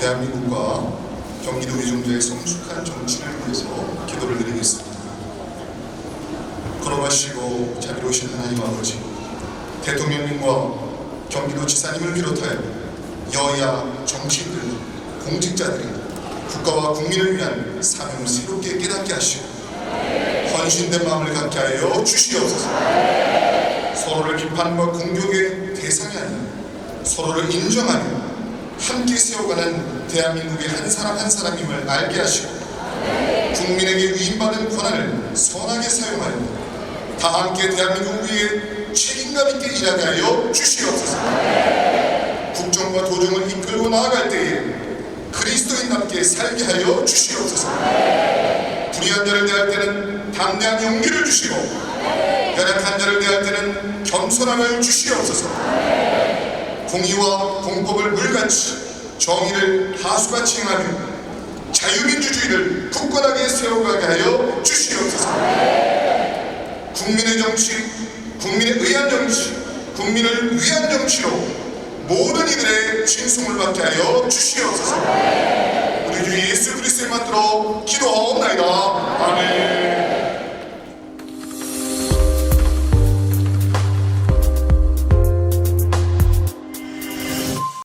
대한민국과 경기도 의정부의 성숙한 정치를 위해서 기도를 드리겠습니다. 걸어가시고 자비로우신 하나님 아버지, 대통령님과 경기도 지사님을 비롯하여 여야 정치인들, 공직자들이 국가와 국민을 위한 사명을 새롭게 깨닫게 하시고 헌신된 마음을 갖게 하여 주시옵소서. 서로를 비판과 공격의 대상이 아닌 서로를 인정하며 함께 세워가는 대한민국의 한 사람 한 사람임을 알게 하시고 국민에게 위임받은 권한을 선하게 사용하여 다 함께 대한민국 위에 책임감 있게 일하게 하여 주시옵소서 도정을 이끌고 나아갈 때에 그리스도인답게 살게 하여 주시옵소서. 불의한 자를 대할 때는 담대한 용기를 주시고 연약한 자를 대할 때는 겸손함을 주시옵소서. 공의와 공법을 물같이 정의를 하수같이 행하며 자유민주주의를 굳건하게 세워가게 하여 주시옵소서. 국민의 정치, 국민의 의한 정치, 국민을 위한 정치로 모든 이들의 칭송을 받게 하여 주시옵소서. 우리 주 예수 그리스도의 만들어 기도하옵나이다. 아멘